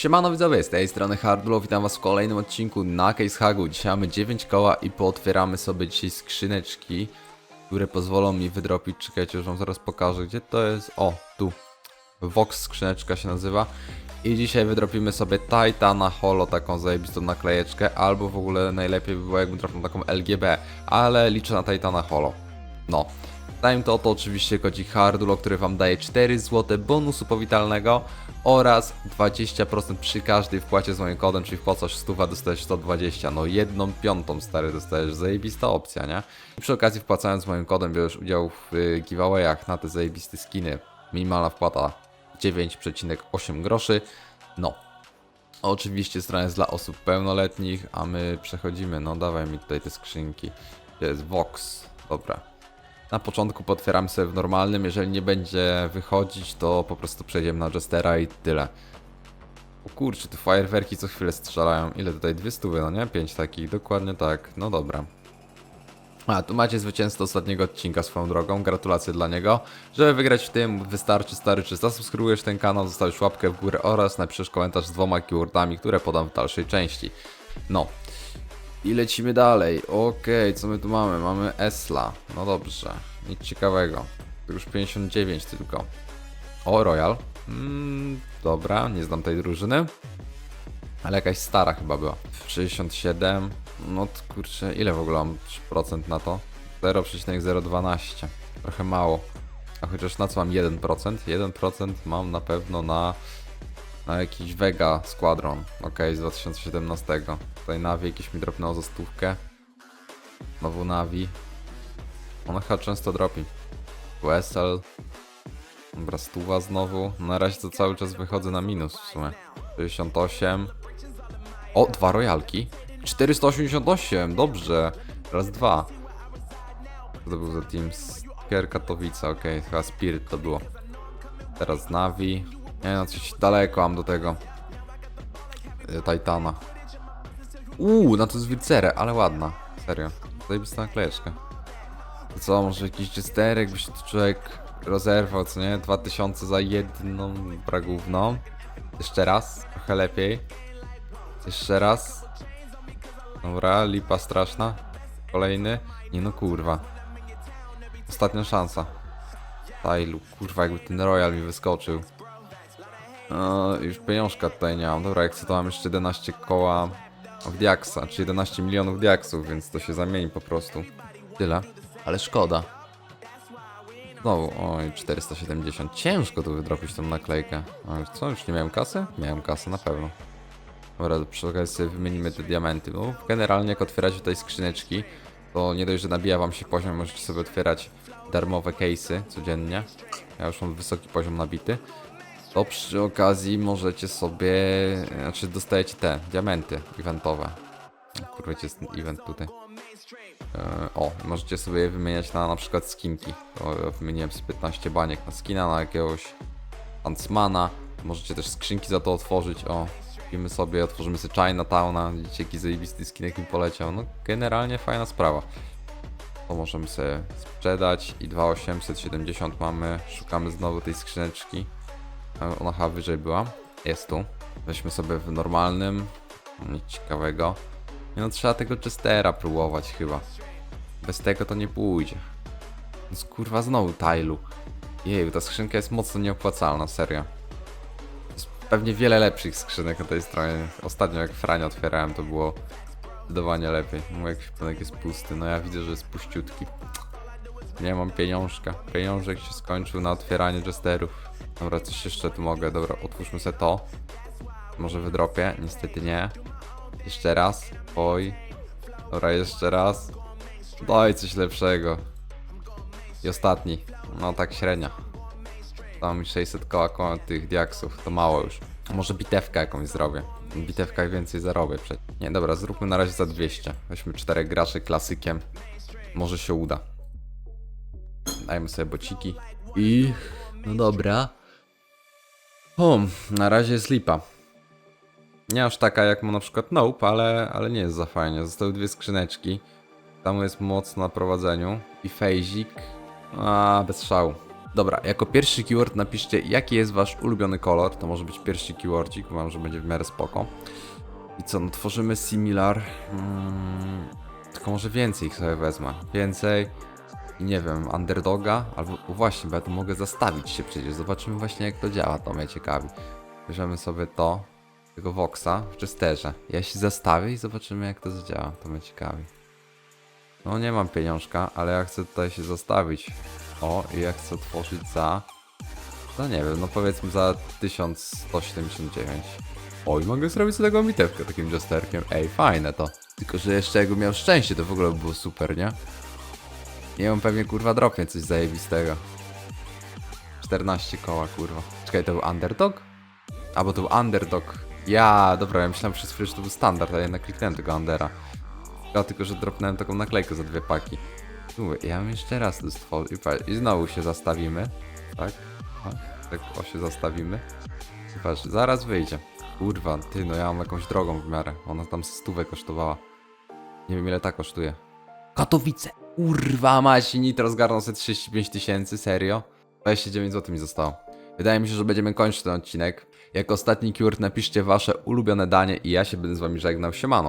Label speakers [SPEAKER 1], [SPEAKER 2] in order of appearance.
[SPEAKER 1] Siemano widzowie, z tej strony Hardlo, witam was w kolejnym odcinku na Case Hagu. Dzisiaj mamy 9 koła i pootwieramy sobie dzisiaj skrzyneczki, które pozwolą mi wydropić, czekajcie, już wam zaraz pokażę, gdzie to jest, o, tu, Vox skrzyneczka się nazywa. I dzisiaj wydropimy sobie Titana Holo, taką zajebistą naklejeczkę, albo w ogóle najlepiej by było jakbym trafił taką LGB, ale liczę na Titana Holo. No. Zanim to, to oczywiście kodzik Hardulo, który Wam daje 4 zł bonusu powitalnego oraz 20% przy każdej wpłacie z moim kodem, czyli wpłacasz 100, dostajesz 120, no jedną piątą stary dostajesz, zajebista opcja, nie? I przy okazji wpłacając moim kodem bierzesz udział w y, giveawayach na te zajebiste skiny. Minimalna wpłata 9,8 groszy, no. Oczywiście strona jest dla osób pełnoletnich, a my przechodzimy, no dawaj mi tutaj te skrzynki. Gdzie jest Vox? Dobra. Na początku potwieramy sobie w normalnym, jeżeli nie będzie wychodzić, to po prostu przejdziemy na Jestera i tyle. O kurczę, tu fajerwerki co chwilę strzelają. Ile tutaj? Dwie stówy, no nie? Pięć takich, dokładnie tak. No dobra. A, tu macie zwycięzcę ostatniego odcinka swoją drogą, gratulacje dla niego. Żeby wygrać w tym wystarczy stary, czy zasubskrybujesz ten kanał, zostawisz łapkę w górę oraz napiszesz komentarz z dwoma keywordami, które podam w dalszej części. No. I lecimy dalej. Okej, co my tu mamy? Mamy Esla. No dobrze. Nic ciekawego. To już 59 tylko. O, Royal. Mm, dobra, nie znam tej drużyny. Ale jakaś stara chyba była. 67. No kurczę, ile w ogóle mam procent na to? 0,012. Trochę mało. A chociaż na co mam 1%? 1% mam na pewno na na jakiś Vega Squadron, ok, z 2017. Tutaj Navi jakieś mi dropnęło za stówkę. Znowu Navi. Ona chyba często dropi. Wessel. Dobra, stuwa znowu. Na razie to cały czas wychodzę na minus w sumie. 68. O, dwa royalki. 488, dobrze. Raz dwa. To był za team? Spier Katowice, ok, chyba Spirit to było. Teraz Navi. Nie no, coś daleko mam do tego. y, Titana. Uuu, na to z Wilcerę, ale ładna. Serio. Zajebista naklejeczka. Co, może jakiś jesterek by się tu człowiek rozerwał, co nie? 2000 za jedną bragówną. Jeszcze raz, trochę lepiej. Jeszcze raz. Dobra, lipa straszna. Kolejny. Nie no kurwa. Ostatnia szansa. Tailu, kurwa, jakby ten Royal mi wyskoczył. No, już pieniążka tutaj nie mam. Dobra, jak chcę to mam jeszcze 11 koła w diaksa, czy 11 milionów diaksów, więc to się zamieni po prostu. Tyle. Ale szkoda. Znowu, oj, 470. Ciężko tu wydropić tą naklejkę. A co, już nie miałem kasy? Miałem kasę, na pewno. Dobra, przy okazji sobie wymienimy te diamenty. No, generalnie jak otwieracie tutaj skrzyneczki, to nie dość, że nabija wam się poziom, możecie sobie otwierać darmowe case'y codziennie. Ja już mam wysoki poziom nabity to przy okazji możecie sobie, znaczy dostajecie te diamenty eventowe. Kurwa, jest event tutaj? E, o, możecie sobie wymieniać na na przykład skinki. Wymieniłem sobie 15 baniek na skina, na jakiegoś Huntsmana. Możecie też skrzynki za to otworzyć. O, kupimy sobie, otworzymy sobie Chinatowna. Widzicie, jaki zajebisty skinek mi poleciał. No, generalnie fajna sprawa. To możemy sobie sprzedać i 2870 mamy. Szukamy znowu tej skrzyneczki. Ona chyba wyżej była. Jest tu. Weźmy sobie w normalnym. Nic ciekawego. No, trzeba tego Chestera próbować chyba. Bez tego to nie pójdzie. No kurwa znowu Tailu. Jej, ta skrzynka jest mocno nieopłacalna, serio. Jest pewnie wiele lepszych skrzynek na tej stronie. Ostatnio jak Frania otwierałem to było zdecydowanie lepiej. Jakiś pełnek jest pusty, no ja widzę, że jest puściutki. Nie mam pieniążka. Pieniążek się skończył na otwieranie Jesterów. Dobra, coś jeszcze tu mogę. Dobra, otwórzmy sobie to. Może wydropię? Niestety nie. Jeszcze raz. Oj. Dobra, jeszcze raz. Daj coś lepszego. I ostatni. No tak średnia. Tam mi 600 koła, tych diaksów. To mało już. Może bitewkę jakąś zrobię. W bitewkach więcej zarobię przecież. Nie, dobra, zróbmy na razie za 200. Weźmy czterech graczy klasykiem. Może się uda. Dajmy sobie bociki. I... No dobra. O, na razie jest lipa. Nie aż taka jak ma na przykład Nope, ale, ale nie jest za fajnie. Zostały dwie skrzyneczki. Tam jest mocno na prowadzeniu. I fejzik. A, bez szału. Dobra, jako pierwszy keyword napiszcie, jaki jest wasz ulubiony kolor. To może być pierwszy keywordzik, mam, że będzie w miarę spoko. I co, no tworzymy similar. Mm, tylko może więcej ich sobie wezmę. Więcej. Nie wiem, underdoga, albo właśnie, bo ja to mogę zastawić się przecież. Zobaczymy właśnie jak to działa, to mnie ciekawi. Bierzemy sobie to, tego Voxa w Jesterze. Ja się zastawię i zobaczymy jak to zadziała, to mnie ciekawi. No nie mam pieniążka, ale ja chcę tutaj się zostawić. O, i ja chcę otworzyć za... No nie wiem, no powiedzmy za 1179. Oj, mogę zrobić z tego mitewkę takim jesterkiem. Ej, fajne to. Tylko, że jeszcze jakbym miał szczęście, to w ogóle by było super, nie? Nie on pewnie kurwa dropnie coś zajebistego. 14 koła kurwa. Czekaj, to był underdog? A bo to był underdog. Ja, dobra, ja myślałem przez chwilę, że to był standard, a jednak kliknąłem tego undera. Ja tylko, że dropnąłem taką naklejkę za dwie paki. Mówię, ja bym jeszcze raz to stworzył. I, I znowu się zastawimy. Tak? Tak, o się zastawimy. I patrz, zaraz wyjdzie. Kurwa, ty, no ja mam jakąś drogą w miarę. Ona tam stówę kosztowała. Nie wiem ile ta kosztuje. Katowice! Kurwa mać, Nitro zgarnął sobie 35 tysięcy, serio? 29 zł mi zostało. Wydaje mi się, że będziemy kończyć ten odcinek. Jak ostatni keyword napiszcie wasze ulubione danie i ja się będę z wami żegnał. Siemano.